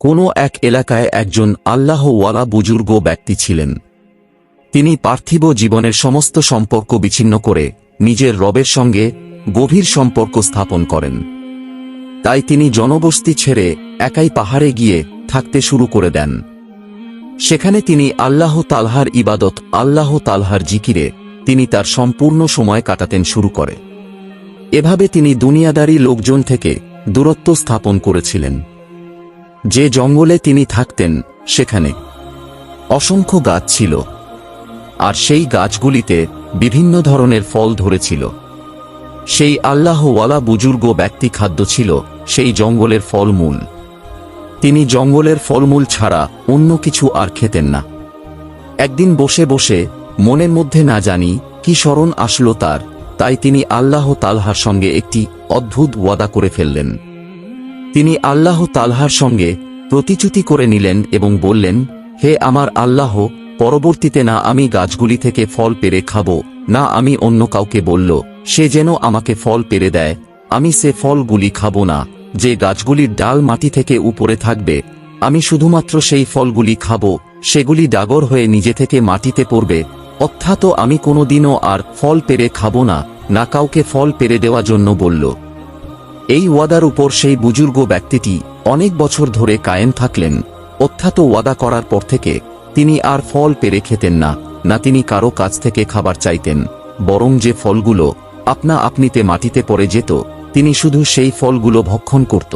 কোনো এক এলাকায় একজন আল্লাহওয়ালা বুজুর্গ ব্যক্তি ছিলেন। তিনি পার্থিব জীবনের সমস্ত সম্পর্ক বিচ্ছিন্ন করে নিজের রবের সঙ্গে গভীর সম্পর্ক স্থাপন করেন। তাই তিনি জনবস্তি ছেড়ে একাই পাহাড়ে গিয়ে থাকতে শুরু করে দেন। সেখানে তিনি আল্লাহ তালহার ইবাদত, আল্লাহ তালহার জিকিরে তিনি তার সম্পূর্ণ সময় কাটাতেন শুরু করে। এভাবে তিনি দুনিয়াদারি লোকজন থেকে দূরত্ব স্থাপন করেছিলেন। যে জঙ্গলে তিনি থাকতেন, সেখানে অসংখ্য গাছ ছিল। আর সেই গাছগুলিতে বিভিন্ন ধরনের ফল ধরেছিল। সেই আল্লাহওয়ালা বুজুর্গ ব্যক্তি খাদ্য ছিল, সেই জঙ্গলের ফলমূল। তিনি জঙ্গলের ফলমূল ছাড়া অন্য কিছু আর খেতেন না। একদিন বসে বসে মনের মধ্যে না জানি কি স্মরণ আসলো তার, তাই তিনি আল্লাহ তালহার সঙ্গে একটি অদ্ভুত ওয়াদা করে ফেললেন। তিনি আল্লাহ তালহার সঙ্গে প্রতিচ্যুতি করে নিলেন এবং বললেন, হে আমার আল্লাহ, পরবর্তীতে না আমি গাছগুলি থেকে ফল পেরে খাব, না আমি অন্য কাউকে বলল, সে যেন আমাকে ফল পেরে দেয়। আমি সে ফলগুলি খাব না, যে গাছগুলির ডাল মাটি থেকে উপরে থাকবে। আমি শুধুমাত্র সেই ফলগুলি খাব, সেগুলি ডাগর হয়ে নিজে থেকে মাটিতে পড়বে। অর্থাৎ আমি কোনোদিনও আর ফল পেরে খাব না না কাউকে ফল পেরে দেওয়ার জন্য বলল। এই ওয়াদার উপর সেই বুজুর্গ ব্যক্তিটি অনেক বছর ধরে কায়েম থাকলেন। অর্থাৎ ওয়াদা করার পর থেকে তিনি আর ফল পেরে খেতেন না না তিনি কারও কাছ থেকে খাবার চাইতেন। বরং যে ফলগুলো আপনা আপনিতে মাটিতে পড়ে যেত, তিনি শুধু সেই ফলগুলো ভক্ষণ করত।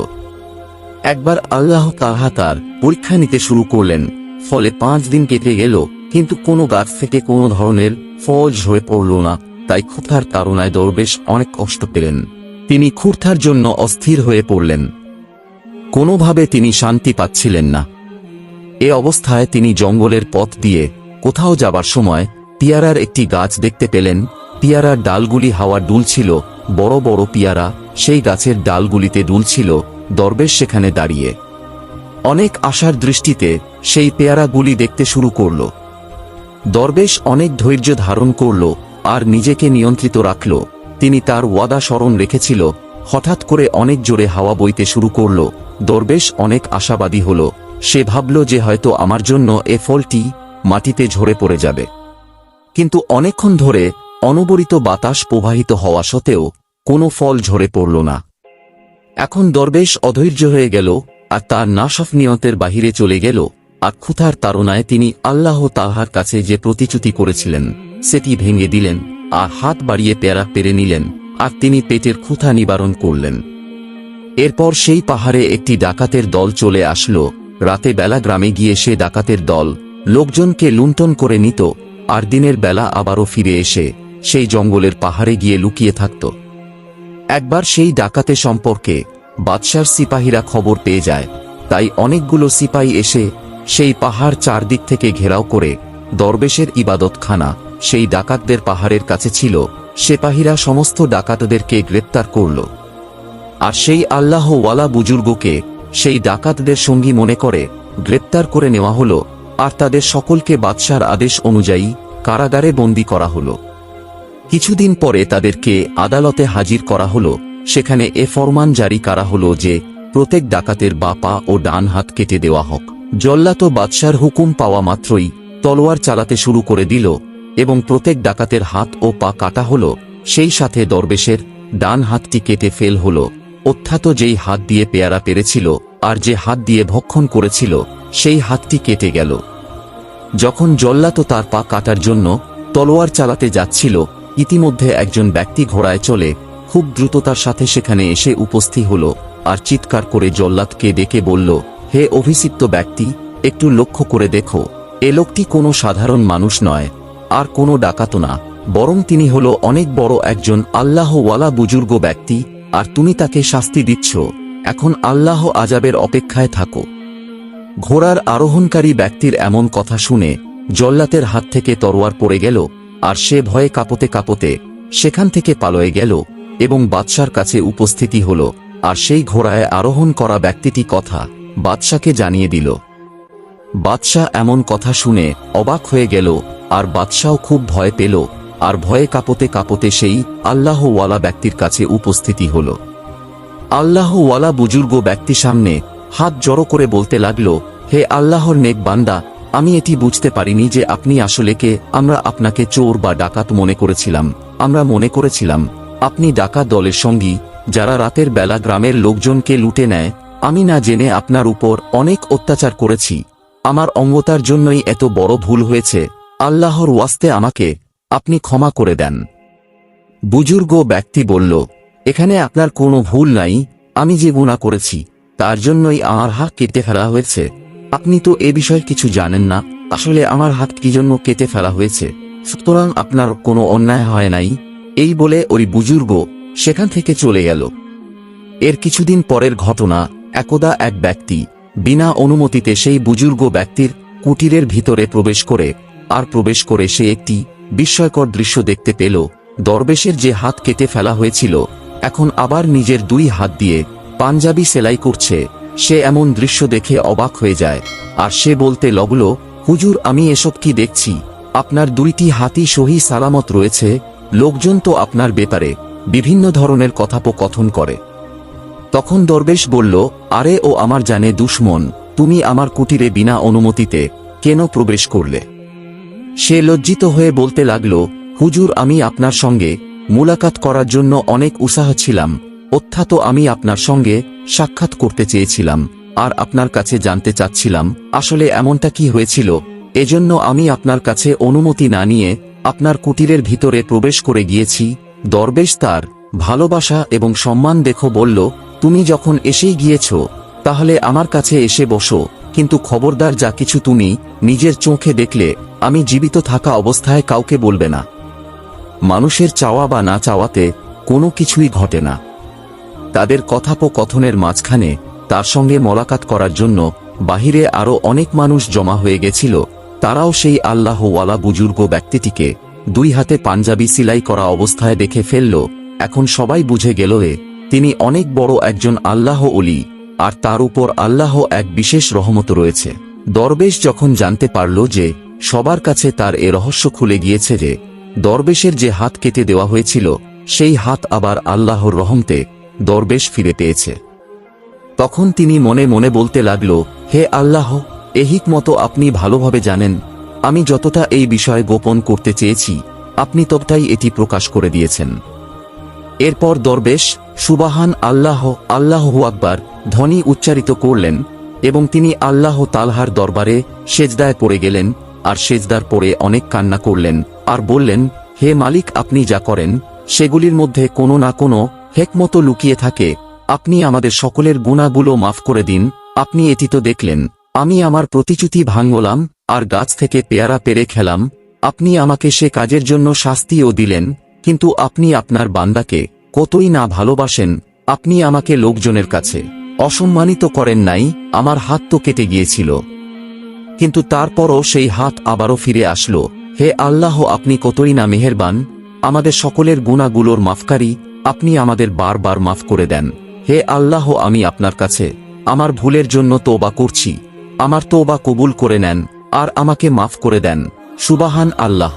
একবার আল্লাহ তাহা তার পরীক্ষা নিতে শুরু করলেন। ফলে পাঁচ দিন কেটে গেল, কিন্তু কোনো গাছ থেকে কোনো ধরনের ফল ঝরে পড়ল না। তাই ক্ষুধার তাড়নায় দরবেশ অনেক কষ্ট পেলেন। তিনি ক্ষুর্থার জন্য অস্থির হয়ে পড়লেন। কোনোভাবে তিনি শান্তি পাচ্ছিলেন না। এ অবস্থায় তিনি জঙ্গলের পথ দিয়ে কোথাও যাবার সময় পিয়ারার একটি গাছ দেখতে পেলেন। পিয়ারার ডালগুলি হাওয়া ডুলছিল বড় বড় পিয়ারা সেই গাছের ডালগুলিতে ডুলছিল দরবেশ সেখানে দাঁড়িয়ে। অনেক আশার দৃষ্টিতে সেই পেয়ারাগুলি দেখতে শুরু করল। দরবেশ অনেক ধৈর্য ধারণ করল আর নিজেকে নিয়ন্ত্রিত রাখল। তিনি তার ওয়াদা স্মরণ রেখেছিল, হঠাৎ করে অনেক জোরে হাওয়া বইতে শুরু করল, দরবেশ অনেক আশাবাদী হল, সে ভাবল যে হয়তো আমার জন্য এ ফলটি মাটিতে ঝরে পড়ে যাবে। কিন্তু অনেকক্ষণ ধরে অনবরিত বাতাস প্রবাহিত হওয়া সত্ত্বেও কোনো ফল ঝরে পড়ল না। এখন দরবেশ অধৈর্য হয়ে গেল, আর তার নাশফ নিয়তের বাহিরে চলে গেল, আর ক্ষুধার তাড়নায় তিনি আল্লাহ তাহার কাছে যে প্রতিশ্রুতি করেছিলেন, সেটি ভেঙে দিলেন। আর হাত বাড়িয়ে পেয়ারা পেরে নিলেন, আর তিনি পেটের ক্ষুধা নিবারণ করলেন। এরপর সেই পাহাড়ে একটি ডাকাতের দল চলে আসলো। রাতে বেলা গ্রামে গিয়ে সে ডাকাতের দল লোকজনকে লুণ্ঠন করে নিত, আর দিনের বেলা আবারও ফিরে এসে সেই জঙ্গলের পাহাড়ে গিয়ে লুকিয়ে থাকত। একবার সেই ডাকাতে সম্পর্কে বাদশার সিপাহীরা খবর পেয়ে যায়, তাই অনেকগুলো সিপাহী এসে সেই পাহাড় চারদিক থেকে ঘেরাও করে দরবেশের ইবাদতখানা সেই ডাকাতদের পাহাড়ের কাছে ছিল সেপাহীরা সমস্ত ডাকাতদেরকে গ্রেপ্তার করল। আর সেই আল্লাহ ওয়ালা বুজুর্গকে সেই ডাকাতদের সঙ্গী মনে করে, গ্রেপ্তার করে নেওয়া হল, আর তাদের সকলকে বাদশার আদেশ অনুযায়ী কারাগারে বন্দী করা হলো। কিছুদিন পরে তাদেরকে আদালতে হাজির করা হলো, সেখানে এ ফরমান জারি করা হলো যে, প্রত্যেক ডাকাতের বাপা ও ডান হাত কেটে দেওয়া হোক। জল্লাত বাদশার হুকুম পাওয়া মাত্রই তলোয়ার চালাতে শুরু করে দিল এবং প্রত্যেক ডাকাতের হাত ও পা কাটা হলো, সেই সাথে দরবেশের ডান হাতটি কেটে ফেল হল। অর্থাৎ যেই হাত দিয়ে পেয়ারা পেরেছিল আর যে হাত দিয়ে ভক্ষণ করেছিল, সেই হাতটি কেটে গেল। যখন জল্লাত তার পা কাটার জন্য তলোয়ার চালাতে যাচ্ছিল, ইতিমধ্যে একজন ব্যক্তি ঘোড়ায় চলে, খুব দ্রুততার সাথে সেখানে এসে উপস্থিত হল আর চিৎকার করে জল্লাদকে ডেকে বলল, হে অভিষিক্ত ব্যক্তি, একটু লক্ষ্য করে দেখো, এ লোকটি কোনো সাধারণ মানুষ নয় আর কোনো ডাকাতো না, বরং তিনি হল অনেক বড় একজন আল্লাহওয়ালা বুজুর্গ ব্যক্তি, আর তুমি তাকে শাস্তি দিচ্ছ। এখন আল্লাহ আজাবের অপেক্ষায় থাকো। ঘোড়ার আরোহণকারী ব্যক্তির এমন কথা শুনে জল্লাতের হাত থেকে তরোয়ার পড়ে গেল, আর সে ভয়ে কাঁপতে কাঁপতে সেখান থেকে পালয়ে গেল এবং বাদশার কাছে উপস্থিতি হল, আর সেই ঘোড়ায় আরোহণ করা ব্যক্তিটি কথা বাদশাকে জানিয়ে দিল। বাদশাহ এমন কথা শুনে অবাক হয়ে গেল, আর বাদশাহ খুব ভয় পেল, আর ভয়ে কাঁপতে কাঁপতে সেই আল্লাহওয়ালা ব্যক্তির কাছে উপস্থিতি হল। আল্লাহওয়ালা বুজুর্গ ব্যক্তি সামনে হাত জড়ো করে বলতে লাগল, হে আল্লাহর নেক বান্দা, আমি এটি বুঝতে পারিনি যে আপনি আসলে কে। আমরা আপনাকে চোর বা ডাকাত মনে করেছিলাম। আমরা মনে করেছিলাম, আপনি ডাকাত দলের সঙ্গী, যারা রাতের বেলা গ্রামের লোকজনকে লুটে নেয়। আমি না জেনে আপনার উপর অনেক অত্যাচার করেছি। আমার অঙ্গতার জন্যই এত বড় ভুল হয়েছে। আল্লাহর ওয়াস্তে আমাকে আপনি ক্ষমা করে দেন। বুজুর্গ ব্যক্তি বলল, এখানে আপনার কোনো ভুল নাই, আমি যে গুণা করেছি, তার জন্যই আমার হাত কেটে ফেলা হয়েছে। আপনি তো এ বিষয়ে কিছু জানেন না, আসলে আমার হাত কি জন্য কেটে ফেলা হয়েছে? সুতরাং আপনার কোনো অন্যায় হয় নাই? এই বলে ওই বুজুর্গ সেখান থেকে চলে গেল। এর কিছুদিন পরের ঘটনা, একদা এক ব্যক্তি বিনা অনুমতিতে সেই বুজুর্গ ব্যক্তির কুটিরের ভিতরে প্রবেশ করে, আর প্রবেশ করে সে একটি বিস্ময়কর দৃশ্য দেখতে পেল। দরবেশের যে হাত কেটে ফেলা হয়েছিল, এখন আবার নিজের দুই হাত দিয়ে পাঞ্জাবি সেলাই করছে। সে এমন দৃশ্য দেখে অবাক হয়ে যায়, আর সে বলতে লগল, হুজুর, আমি এসব কি দেখছি? আপনার দুইটি হাতি সহি সালামত রয়েছে, লোকজন তো আপনার ব্যাপারে বিভিন্ন ধরনের কথাপকথন করে। তখন দরবেশ বলল, আরে ও আমার জানে দুশ্মন, তুমি আমার কুটিরে বিনা অনুমতিতে কেন প্রবেশ করলে? সে লজ্জিত হয়ে বলতে লাগল, হুজুর, আমি আপনার সঙ্গে মুলাকাত করার জন্য অনেক উৎসাহ ছিলাম, অর্থাৎ আমি আপনার সঙ্গে সাক্ষাৎ করতে চেয়েছিলাম, আর আপনার কাছে জানতে চাচ্ছিলাম, আসলে এমনটা কি হয়েছিল? এজন্য আমি আপনার কাছে অনুমতি না নিয়ে আপনার কুটিরের ভিতরে প্রবেশ করে গিয়েছি। দরবেশ তার ভালোবাসা এবং সম্মান দেখো বলল তুমি যখন এসেই গিয়েছ, তাহলে আমার কাছে এসে বসো, কিন্তু খবরদার যা কিছু তুমি নিজের চোখে দেখলে, আমি জীবিত থাকা অবস্থায় কাউকে বলবে না। মানুষের চাওয়া বা না চাওয়াতে কোনো কিছুই ঘটে না। তাদের কথোপকথনের মাঝখানে তার সঙ্গে মোলাকাত করার জন্য বাহিরে আরও অনেক মানুষ জমা হয়ে গেছিল, তারাও সেই আল্লাহওয়ালা বুজুর্গ ব্যক্তিটিকে দুই হাতে পাঞ্জাবি সিলাই করা অবস্থায় দেখে ফেলল, এখন সবাই বুঝে গেল এ তিনি অনেক বড় একজন আল্লাহ অলি আর তার উপর আল্লাহ এক বিশেষ রহমত রয়েছে। দরবেশ যখন জানতে পারল যে সবার কাছে তার এ রহস্য খুলে গিয়েছে যে দরবেশের যে হাত কেটে দেওয়া হয়েছিল, সেই হাত আবার আল্লাহর রহমতে দরবেশ ফিরে পেয়েছে। তখন তিনি মনে মনে বলতে লাগল, হে আল্লাহ এহিক মতো আপনি ভালোভাবে জানেন। আমি যতটা এই বিষয়ে গোপন করতে চেয়েছি, আপনি ততটাই এটি প্রকাশ করে দিয়েছেন। এরপর দরবেশ, সুবাহান আল্লাহ আল্লাহ আকবার, ধ্বনি উচ্চারিত করলেন এবং তিনি আল্লাহ তালহার দরবারে সেজদায় পড়ে গেলেন আর সেজদার পরে অনেক কান্না করলেন আর বললেন, হে মালিক, আপনি যা করেন, সেগুলির মধ্যে কোনো না কোনো হেকমতো লুকিয়ে থাকে। আপনি আমাদের সকলের গুণাগুলো মাফ করে দিন। আপনি এটি তো দেখলেন। আমি আমার প্রতিশ্রুতি ভাঙলাম আর গাছ থেকে পেয়ারা পেরে খেলাম। আপনি আমাকে সে কাজের জন্য শাস্তিও দিলেন। কিন্তু আপনি আপনার বান্দাকে কতই না ভালোবাসেন, আপনি আমাকে লোকজনের কাছে অসম্মানিত করেন নাই, আমার হাত তো কেটে গিয়েছিল। কিন্তু তারপরও সেই হাত আবারও ফিরে আসলো, হে আল্লাহ আপনি কতই না মেহেরবান, আমাদের সকলের গুণাগুলোর মাফকারী, আপনি আমাদের বারবার মাফ করে দেন। হে আল্লাহ আমি আপনার কাছে আমার ভুলের জন্য তোবা করছি, আমার তোবা কবুল করে নেন, আর আমাকে মাফ করে দেন, সুবাহান আল্লাহ।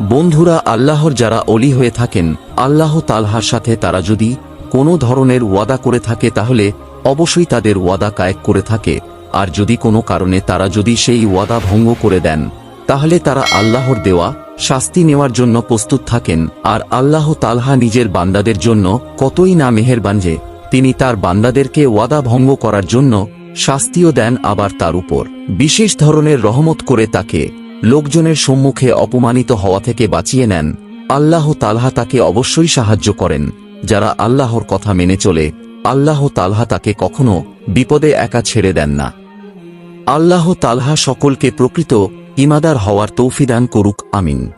বন্ধুরা, আল্লাহর যারা অলি হয়ে থাকেন, আল্লাহ তালহার সাথে তারা যদি কোনো ধরনের ওয়াদা করে থাকে, তাহলে অবশ্যই তাদের ওয়াদা কায়েক করে থাকে। আর যদি কোনো কারণে তারা যদি সেই ওয়াদা ভঙ্গ করে দেন, তাহলে তারা আল্লাহর দেওয়া শাস্তি নেওয়ার জন্য প্রস্তুত থাকেন। আর আল্লাহ তালহা নিজের বান্দাদের জন্য কতই না মেহেরবান যে, তিনি তার বান্দাদেরকে ওয়াদা ভঙ্গ করার জন্য শাস্তিও দেন আবার তার উপর। বিশেষ ধরনের রহমত করে তাকে লোকজনের সম্মুখে অপমানিত হওয়া থেকে বাঁচিয়ে নেন, আল্লাহ তালহা তাকে অবশ্যই সাহায্য করেন। যারা আল্লাহর কথা মেনে চলে, আল্লাহ তালহা তাকে কখনো বিপদে একা ছেড়ে দেন না। আল্লাহ তালহা সকলকে প্রকৃত ইমাদার হওয়ার তৌফিদান করুক, আমিন।